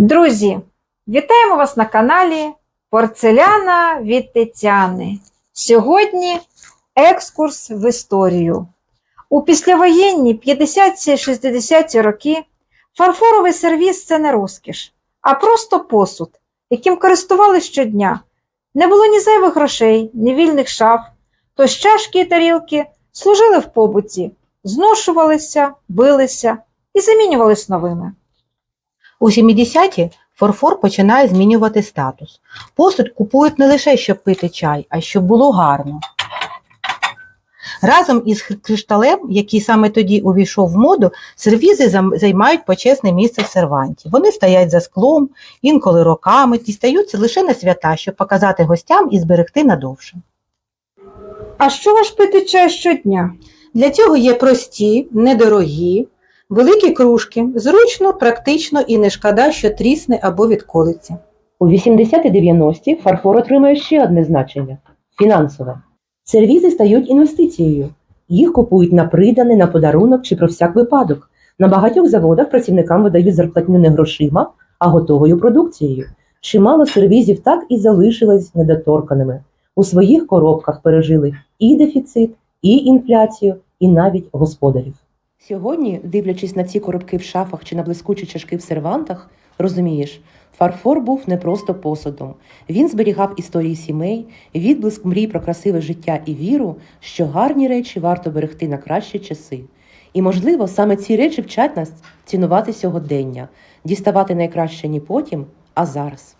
Друзі, вітаємо вас на каналі Порцеляна від Тетяни. Сьогодні екскурс в історію. У післявоєнні 50-60 роки фарфоровий сервіс це не розкіш, а просто посуд, яким користували щодня. Не було ні зайвих грошей, ні вільних шаф, тож чашки і тарілки служили в побуті, зношувалися, билися і замінювались новими. У 70-ті фарфор починає змінювати статус. Посуд купують не лише, щоб пити чай, а щоб було гарно. Разом із кришталем, який саме тоді увійшов в моду, сервізи займають почесне місце в серванті. Вони стоять за склом, інколи роками, дістаються лише на свята, щоб показати гостям і зберегти надовше. А що ваш пити чай щодня? Для цього є прості, недорогі, великі кружки, зручно, практично і не шкода, що трісне або відколиться. У 80-90-ті фарфор отримує ще одне значення фінансове. Сервізи стають інвестицією. Їх купують на придане, на подарунок чи про всяк випадок. На багатьох заводах працівникам видають зарплатню не грошима, а готовою продукцією. Чимало сервізів так і залишились недоторканими. У своїх коробках пережили і дефіцит, і інфляцію, і навіть господарів. Сьогодні, дивлячись на ці коробки в шафах чи на блискучі чашки в сервантах, розумієш, фарфор був не просто посудом. Він зберігав історії сімей, відблиск мрій про красиве життя і віру, що гарні речі варто берегти на кращі часи. І, можливо, саме ці речі вчать нас цінувати сьогодення, діставати найкраще не потім, а зараз.